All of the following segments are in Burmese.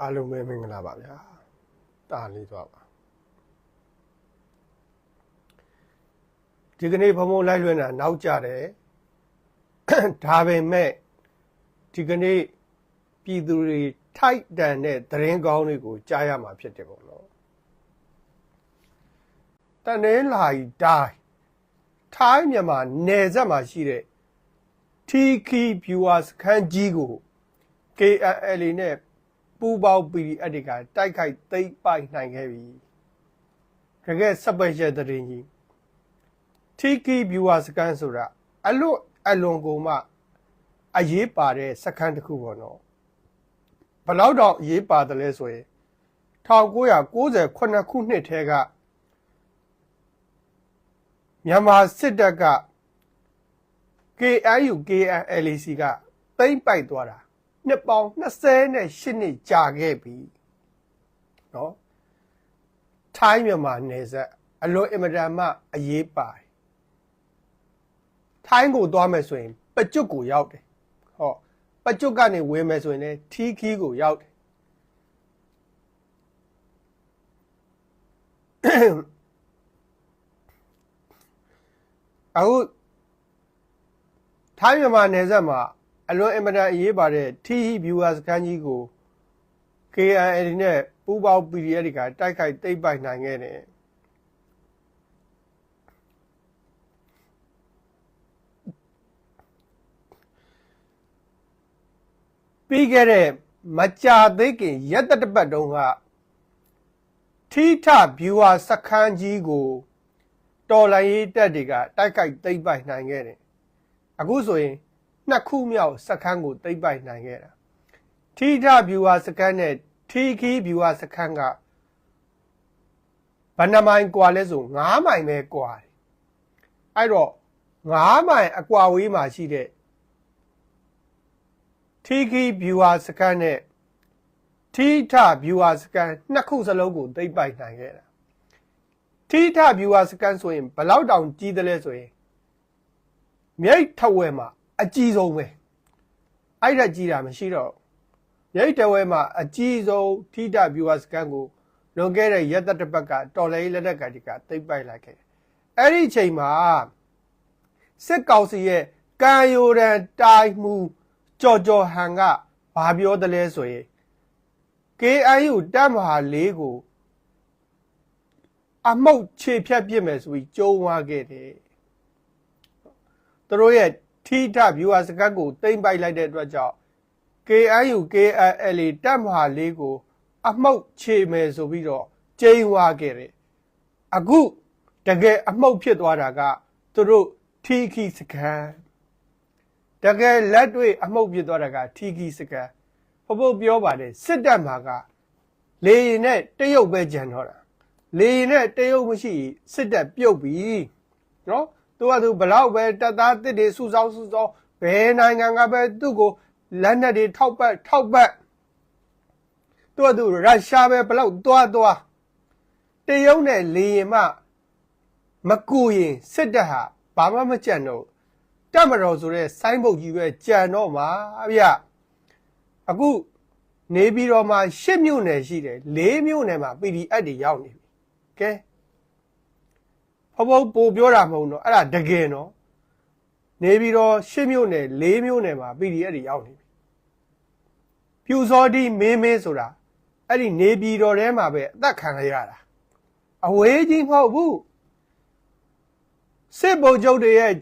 အားလုံးပဲမင်္ဂလာပါဗျာတာလေးသွားပါဒီကနေ့ဘုံဘုံလိုက်လွှင့်တာနောက်ကြတယ်ဒါပေမဲ့ဒီကနေ့ပြည်သူတွေထိုက်တန်တဲ့သတင်းကောင်းတွေကိုကြားရမှာဖြစ်တယ်ပေါ့နော်တန်နေလာရီတိုင်းထိုင်းမြန်မာနယ်စပ်မှာရှိတဲ့ TK Viewers ခန်းကြီးကို KNL နဲ့ ပူပေါင်း PDF တွေကတိုက်ခိုက်သိမ်းပိုက်နိုင်ခဲ့ပြီတကယ်စပယ်ရှယ်သတင်းကြီး TK Viewer စကန်ဆိုတာအလွတ်အလွန်ကိုမှအရေးပါတဲ့စကန်တစ်ခုပေါ့နော်ဘယ်တော့တော့အရေးပါတယ်လဲဆိုရင်1998ခုနှစ်ထဲကမြန်မာစစ်တပ်က KNU KNLC ကသိမ့်ပိုက်သွားတာ နှစ်ပေါင်း28နှစ်ကြာခဲ့ပြီနော်ထိုင်းမြန်မာနယ်စပ်အလွန်အင်မတန်မှအရေးပါတယ်ထိုင်းကိုသွားမယ်ဆိုရင်ပကျွတ်ကိုရောက်တယ်ဟောပကျွတ်ကနေဝေးမယ်ဆိုရင်လည်းထီးခီးကိုရောက်တယ်အခုထိုင်းမြန်မာနယ်စပ်မှာ အလွန်အင်မတန်အရေးပါတဲ့ TE viewers ခန်းကြီးကို KNL နဲ့ပူးပေါင်း PDF တွေကတိုက်ခိုက်သိမ်းပိုက်နိုင်ခဲ့တယ်ပြီးခဲ့တဲ့မကြာသေးခင်ရက်တတပတ်တုန်းကထိထ viewer စခန်းကြီးကိုတော်လိုင်းရေးတက်တွေကတိုက်ခိုက်သိမ်းပိုက်နိုင်ခဲ့တယ်အခုဆိုရင် နှစ်ခုမြောက်စခန်းကိုသိမ့်ပိုက်နိုင်ခဲ့တာထိထဗျူဟာစခန်းနဲ့ထီခီဗျူဟာစခန်းကဘယ်နှမိုင်ကွာလဲဆို9မိုင်ပဲကွာတယ်အဲ့တော့9မိုင်အကွာဝေးမှာရှိတဲ့ထီခီဗျူဟာစခန်းနဲ့ထီထဗျူဟာစကန်နှစ်ခုစလုံးကိုသိမ့်ပိုက်နိုင်ခဲ့တာထီထဗျူဟာစကန်ဆိုရင်ဘလောက်တောင်ကြီးတယ်လဲဆိုရင်မြိတ်ထဝဲမှာ အကြီးဆုံးပဲအဲ့ဒါကြီးတာမရှိတော့မြိတ်ထဝဲမှာအကြီးဆုံးထိတ viewer scan ကိုလွန်ခဲ့တဲ့ရက်သက်တစ်ပတ်ကတော်လေးလက်နက်ကတိကသိမ့်ပိုက်လိုက်ခဲ့အဲ့ဒီအချိန်မှာစစ်ကောင်စီရဲ့ကံယိုရန်တိုင်းမှုကြော်ကြော်ဟန်ကဘာပြောတယ်လဲဆိုရင် KIU တပ်မဟာ၄ကိုအမှုတ်ခြေဖြတ်ပြစ်မယ်ဆိုပြီးကြုံးဝါခဲ့တယ်သူတို့ရဲ့ ထိထ viewer စကတ်ကိုတိမ့်ပိုက်လိုက်တဲ့အတွက်ကြောင့် KIU KIL တပ်မဟာလေးကို အမှုတ်ခြေမယ်ဆိုပြီးတော့ကျိန်းဝါခဲ့တယ်အခုတကယ်အမှုတ်ဖြစ်သွားတာကသူတို့ထီခီစကန်တကယ်လက်တွေ့အမှုတ်ဖြစ်သွားတာကထီခီစကန်ဖဖို့ပြောပါတယ်စစ်တပ်မှာကလေရင်နဲ့တရုတ်ပဲကြံတော့တာလေရင်နဲ့တရုတ်မရှိစစ်တပ်ပြုတ်ပြီနော် သူကသူဘလောက်ပဲတပ်သားတစ်တွေစုဆောင်းစုဆောင်းဘယ်နိုင်ငံကပဲသူ့ကိုလက်နက်တွေထောက်ပတ်ထောက်ပတ်သူကသူရုရှားပဲဘလောက်သွားသွားတရုတ်နဲ့လေရင်မှမကူရင်စစ်တပ်ဟာဘာမှမကြံတော့တက်မတော်ဆိုတဲ့ဆိုင်းဘုတ်ကြီးပဲကြံတော့မှာဗျအခုနေပြီးတော့မှ၈မြို့နယ်ရှိတယ်၄မြို့နယ်မှာ PDF တွေရောက်နေပြီကဲ ဖဖပိုပြောတာမဟုတ်တော့အဲ့ဒါတကယ်နော်နေပြီးတော့ရှစ်မြို့နယ်လေးမြို့နယ်မှာ PDF တွေရောက်နေပြီပြူစောတိမင်းမင်းဆိုတာအဲ့ဒီနေပြည်တော်ထဲမှာပဲအသက်ခံရတာအဝေးကြီးမဟုတ်ဘူးစစ်ဗိုလ်ချုပ်တွေရဲ့6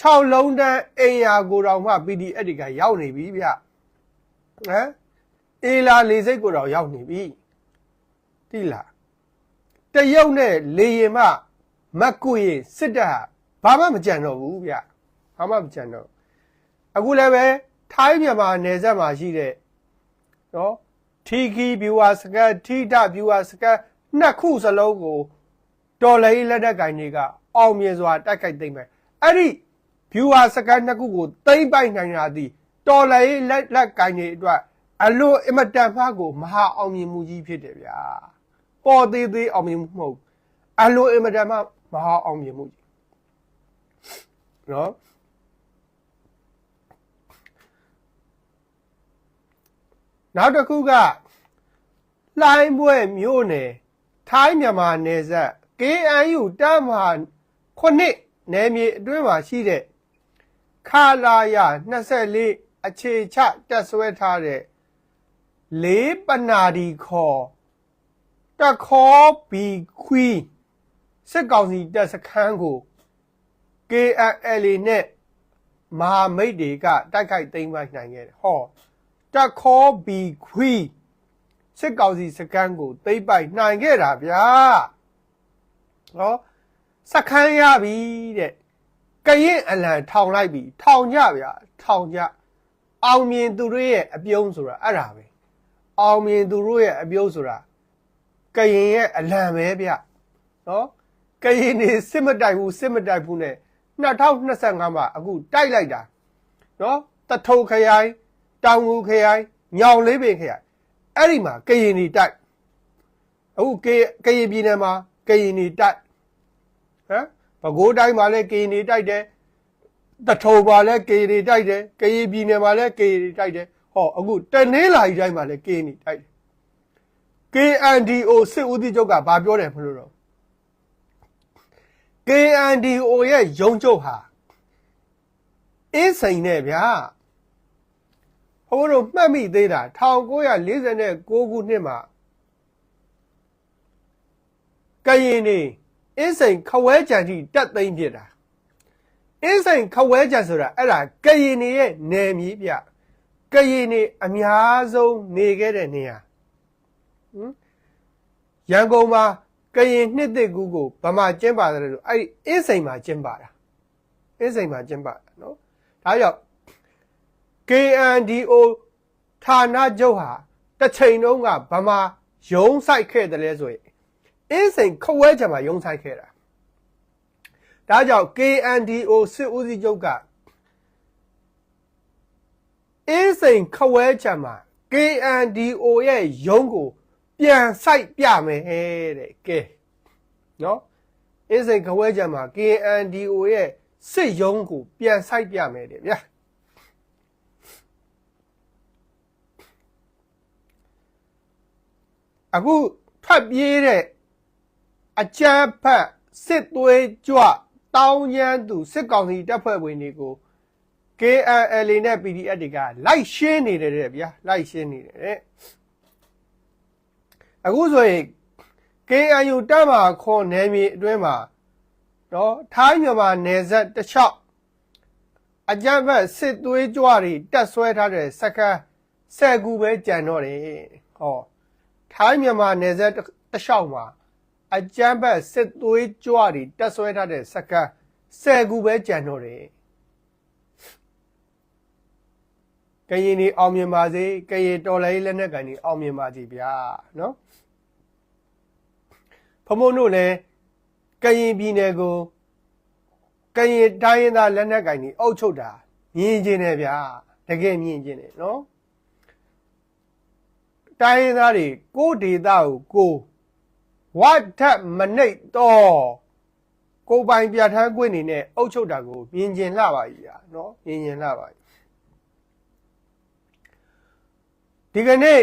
6လုံးတန်းအိမ်ယာကိုတောင်မှ PDF တွေကရောက်နေပြီဗျဟမ်အေလာလေစိတ်ကိုတော့ရောက်နေပြီတိလား တရုတ်နဲ့လေရင်မှမက်ကွေစစ်တပ်ဘာမှမကြံတော့ဘူးဗျဘာမှမကြံတော့အခုလည်းပဲထိုင်းမြန်မာနယ်စပ်မှာရှိတဲ့နော်ထီခီဘီဝါစကန်ထီတာဘီဝါစကန်နှစ်ခုစလုံးကိုတော်လေးလက်နက်ကင်တွေကအောင်မြင်စွာတိုက်ခိုက်သိမ်းမယ်အဲ့ဒီဘီဝါစကန်နှစ်ခုကိုသိမ်းပိုက်နိုင်တာဒီတော်လေးလက်လက်ကင်တွေအတွက်အလွန်အမတန်ဖားကိုမဟာအောင်မြင်မှုကြီးဖြစ်တယ်ဗျာ ပေါ်သေးသေးအောင်မြင်မှုမဟုတ်အလိုအင်မတန်မှမဟာအောင်မြင်မှုကြီးနော်နောက်တစ်ခုကလှိုင်းပွဲမြို့နယ်ထိုင်းမြန်မာနယ်စပ် KNU တမဟာခုနှစ်နယ်မြေအတွင်းမှာရှိတဲ့ခလာရ24အခြေချတက်ဆွဲထားတဲ့လေးပနာဒီခေါ် တခေါ်ဘီခွီစစ်ကောင်စီတပ်စခန်းကို KNL နဲ့မဟာမိတ်တွေကတိုက်ခိုက်သိမ်းပိုက်နိုင်ခဲ့တယ်ဟောတခေါ်ဘီခွီစစ်ကောင်စီစခန်းကိုသိမ်းပိုက်နိုင်ခဲ့တာဗျာဟောစခန်းရပြီတဲ့ကရင်အလံထောင်လိုက်ပြီထောင်ကြဗျာထောင်ကြအောင်မြင်သူတို့ရဲ့အပြုံးဆိုတာအဲ့ဒါပဲအောင်မြင်သူတို့ရဲ့အပြုံးဆိုတာ ကရင်ရဲ့အလံပဲဗျနော်ကရင်နေစစ်မတိုက်ဘူးစစ်မတိုက်ဘူးနဲ့2025မှာအခုတိုက်လိုက်တာနော်တထုံခရိုင်တောင်ငူခရိုင်ညောင်လေးပင်ခရိုင်အဲ့ဒီမှာကရင်နေတိုက်အခုကကရင်ပြည်နယ်မှာကရင်နေတိုက်ဟမ်ပဲခူးတိုင်းမှာလည်းကရင်နေတိုက်တယ်တထုံမှာလည်းကရင်နေတိုက်တယ်ကရင်ပြည်နယ်မှာလည်းကရင်နေတိုက်တယ်ဟောအခုတနင်္လာရီတိုင်းမှာလည်းကရင်နေတိုက်တယ် KNDO စစ်ဦးစီးချုပ်ကဘာပြောတယ်မလို့တော့ KNDO ရဲ့ရုံးချုပ်ဟာအင်းစိန်နဲ့ဗျာဘိုးတို့မှတ်မိသေးတာ1949ခုနှစ်မှာကရင်နေအင်းစိန်ခဝဲကြံတိတက်သိမ့်ဖြစ်တာအင်းစိန်ခဝဲကြံဆိုတာအဲ့ဒါကရင်နေရဲ့နယ်မြေပြကရင်နေအများဆုံးနေခဲ့တဲ့နေရာဟမ် ရန်ကုန်မှာကရင်နှစ်သက်ကူကိုဗမာကျင်းပါတယ်လို့အဲ့ဒီအင်းစိန်မှာကျင်းပါတာအင်းစိန်မှာကျင်းပါနော်ဒါကြောင့် KNDO ဌာနချုပ်ဟာတစ်ချိန်လုံးကဗမာရုံးဆိုင်ခဲ့တယ်လဲဆိုရင်အင်းစိန်ခဝဲချံမှာရုံးဆိုင်ခဲ့တာဒါကြောင့် KNDO စစ်ဦးစီးချုပ်ကအင်းစိန်ခဝဲချံမှာ KNDO ရဲ့ရုံးကို ပြန်ဆိုင်ပြမယ်ဟဲ့တဲ့ကဲနော်အင်းစိန်ခဝဲချံမှာ KNDO ရဲ့စစ်ရုံးကိုပြန်ဆိုင်ပြမယ်တဲ့ဗျာအခုထွက်ပြေးတဲ့အကြမ်းဖက်စစ်သွေးကြွတောင်းကျမ်းသူစစ်ကောင်စီတပ်ဖွဲ့ဝင်တွေကို KNL နဲ့ PDF တွေကလိုက်ရှင်းနေတယ်တဲ့ဗျာလိုက်ရှင်းနေတယ်တဲ့ အခုဆိုရင် KNU တပ်မခေါ်နယ်မြေအတွင်းမှာနော်ထိုင်းမြန်မာနယ်စပ်တစ်လျှောက်အကြမ်းဖက်စစ်သွေးကြွတွေတက်ဆွဲထားတဲ့စက္ကန့်ဆယ်ကူပဲကြံတော့တယ်ဟောထိုင်းမြန်မာနယ်စပ်တစ်လျှောက်မှာအကြမ်းဖက်စစ်သွေးကြွတွေတက်ဆွဲထားတဲ့စက္ကန့်ဆယ်ကူပဲကြံတော့တယ်ကရင်နေအောင်မြင်ပါစေကရင်တော်လည်းလက်နဲ့ကန်နေအောင်မြင်ပါစေဗျာနော် ဖမုံတို့လည်းကရင်ပြည်နယ်ကိုကရင်တိုင်းရင်းသားလက်နက်ကိုင်တွေအုပ်ချုပ်တာမြင်ကျင်တယ်ဗျာတကယ်မြင်ကျင်တယ်နော်တိုင်းရင်းသားတွေကိုဒေတာကိုကိုဝတ်ထက်မနှိပ်တော့ကိုပိုင်ပြဋ္ဌာန်းခွင့်နေနဲ့အုပ်ချုပ်တာကိုမြင်ကျင်လှပါကြီးဗျာနော်မြင်ကျင်လှပါကြီးဒီကနေ့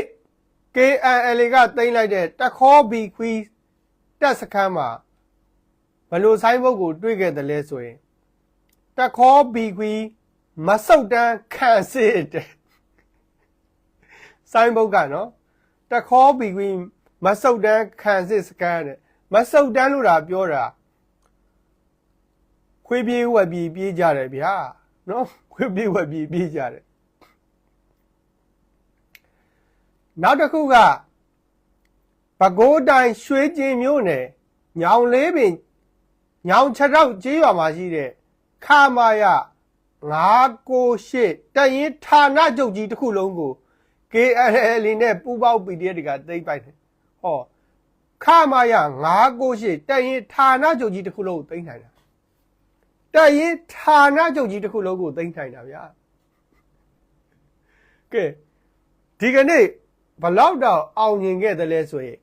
KNL ကတင်လိုက်တဲ့တခေါ်ဘီခွီ တက်စခန်းမှာဘလို့ဆိုင်ဘုတ်ကို တွေ့ခဲ့တယ်လဲဆိုရင်တခေါ်ဘီခွီမဆုတ်တန်းခံစစ်တဲ့ဆိုင်ဘုတ်ကနော်တခေါ်ဘီခွီမဆုတ်တန်းခံစစ်စကန်တဲ့မဆုတ်တန်းလို့တာပြောတာခွေးပြေးဝက်ပြေးပြေးကြတယ်ဗျာနော်ခွေးပြေးဝက်ပြေးပြေးကြတယ်နောက်တစ်ခုက ပဲခူးတိုင်းရွှေကျင်မြို့နယ်ညောင်လေးပင်ညောင်ချက်တော့ကြေးရွာမှာရှိတဲ့ခမာယ998တရင်ဌာနချုပ်ကြီးတစ်ခုလုံးကို KNL နဲ့ပူးပေါင်း PDF တွေကသိမ်းပိုက်တယ်။ဟောခမာယ998တရင်ဌာနချုပ်ကြီးတစ်ခုလုံးကိုသိမ်းနိုင်တာ။တရင်ဌာနချုပ်ကြီးတစ်ခုလုံးကိုသိမ်းနိုင်တာဗျာ။ကဲဒီကနေ့ဘလောက်တော့အောင်မြင်ခဲ့တယ်လဲဆိုရင်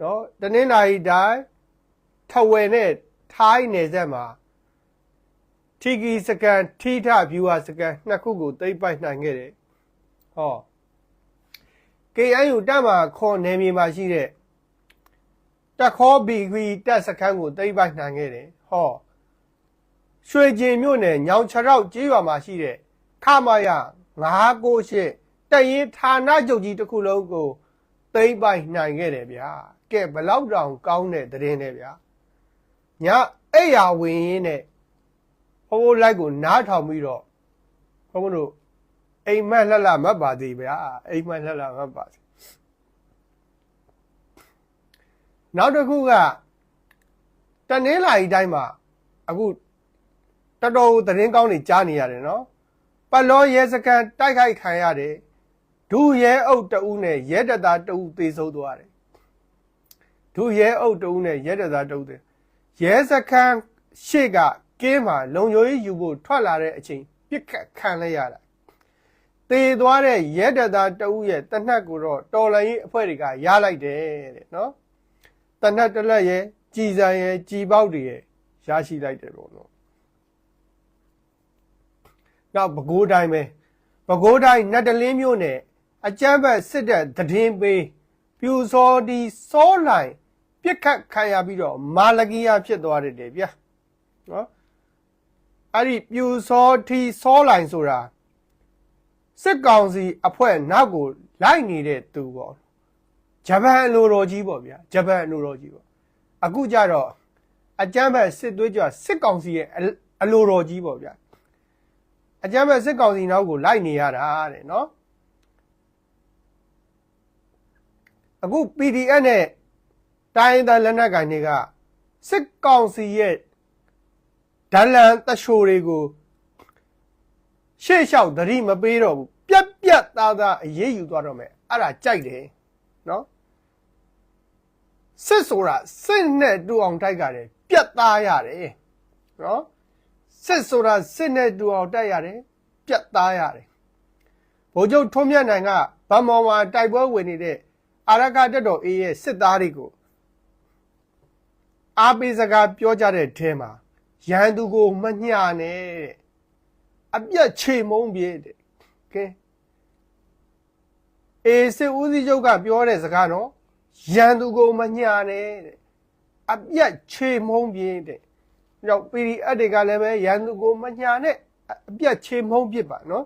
နော်တနင်္လာရီတိုင်းထဝယ်နဲ့ထိုင်းနယ်စပ်မှာထီကီစကန်ထီထဗျူဟာစကန်နှစ်ခုကိုသိမ့်ပိုက်နိုင်ခဲ့တယ်ဟော KNU တပ်မှာခေါ်နယ်မြေမှာရှိတဲ့တက်ခေါ်ဘီခွီတက်စခန်းကိုသိမ်းပိုက်နိုင်ခဲ့တယ်ဟောရွှေကျင်မြို့နယ်ညောင်ချရောက်ကျေးရွာမှာရှိတဲ့ခမာယ998တရင်ဌာနချုပ်ကြီးတစ်ခုလုံးကိုသိမ်းပိုက်နိုင်ခဲ့တယ်ဗျာ ကဲဘလောက်တောင်ကောင်းတဲ့သတင်းနဲ့ဗျာညအဲ့ရဝင်ရင်းနဲ့ဟိုးလိုက်ကိုနားထောင်ပြီးတော့ဘုန်းတို့အိမ်မက်လှလှမတ်ပါသေးဗျာအိမ်မက်လှလှမတ်ပါသေးနောက်တစ်ခုကတနင်္လာရီတိုင်းမှာအခုတော်တော်သတင်းကောင်းတွေကြားနေရတယ်နော်ပလောရဲစကန်တိုက်ခိုက်ခံရတယ်ဒုရဲအုပ်တအူးနဲ့ရဲတပ်သားတအူးသေဆုံးသွားတယ် ဒုရဲအုပ်တအူးနဲ့ရဲတပ်သားတအူးသေရဲစကန်ရှေ့ကကင်းမှာလုံခြုံရေးယူဖို့ထွက်လာတဲ့အချိန်ပြစ်ခတ်ခံလိုက်ရတာသေသွားတဲ့ရဲတပ်သားတအူးရဲ့တနတ်ကိုတော့တော်လိုင်းရေးအဖွဲ့တွေကရလိုက်တယ်တဲ့နော်တနတ်တလက်ရဲ့ကြည်စံရဲ့ကြည်ပေါက်တွေရဲ့ရရှိလိုက်တယ်ပေါ့နော်နောက်ပဲခူးတိုင်းပဲပဲခူးတိုင်းနတ်တလင်းမြို့နယ်အကြမ်းဖက်စစ်တပ်သတင်းပေးပြူစောဒီစောလိုင် ပြစ်ခတ်ခံရပြီးတော့မာလကီယာဖြစ်သွားတယ်တဲ့ဗျာနော်အဲ့ဒီပြူစောတီစောလိုင်ဆိုတာစစ်ကောင်စီအဖွဲ့နောက်ကိုလိုက်နေတဲ့သူပေါ့ဂျပန်အလိုတော်ကြီးပေါ့ဗျာဂျပန်အလိုတော်ကြီးပေါ့အခုကြတော့အကြမ်းဖက်စစ်သွေးကြွစစ်ကောင်စီရဲ့အအလိုတော်ကြီးပေါ့ဗျာအကြမ်းဖက်စစ်ကောင်စီနောက်ကိုလိုက်နေရတာတဲ့နော်အခု PDF နဲ့ တိုင်းဒေသလက်နက်ကိုင်တွေကစစ်ကောင်စီရဲ့ဒလန်တရှိုတွေကိုရှေ့လျှောက်သတိမပေးတော့ဘူးပြက်ပြက်သားသားအရေးယူသွားတော့မယ်အဲ့ဒါကြိုက်တယ်နော်စစ်ဆိုတာစစ်နဲ့တူအောင်တိုက်ကြတယ်ပြက်သားရတယ်နော်စစ်ဆိုတာစစ်နဲ့တူအောင်တိုက်ရတယ်ပြက်သားရတယ်ဗိုလ်ချုပ်ထွန်းမြတ်နိုင်ကဗမော်မှာတိုက်ပွဲဝင်နေတဲ့အာရကတက်တော်အေးရဲ့စစ်သားတွေကို အားပေးစကားပြောကြတဲ့အဲမှာရန်သူကိုမညှာနဲ့တဲ့အပြက်ချေမုံပြေတဲ့ကဲအေးစစ်ဦးစီးချုပ်ကပြောတဲ့စကားနော်ရန်သူကိုမညှာနဲ့တဲ့အပြက်ချေမုံပြေတဲ့ကြောင့် PDF တွေကလည်းပဲရန်သူကိုမညှာနဲ့အပြက်ချေမုံပြစ်ပါနော်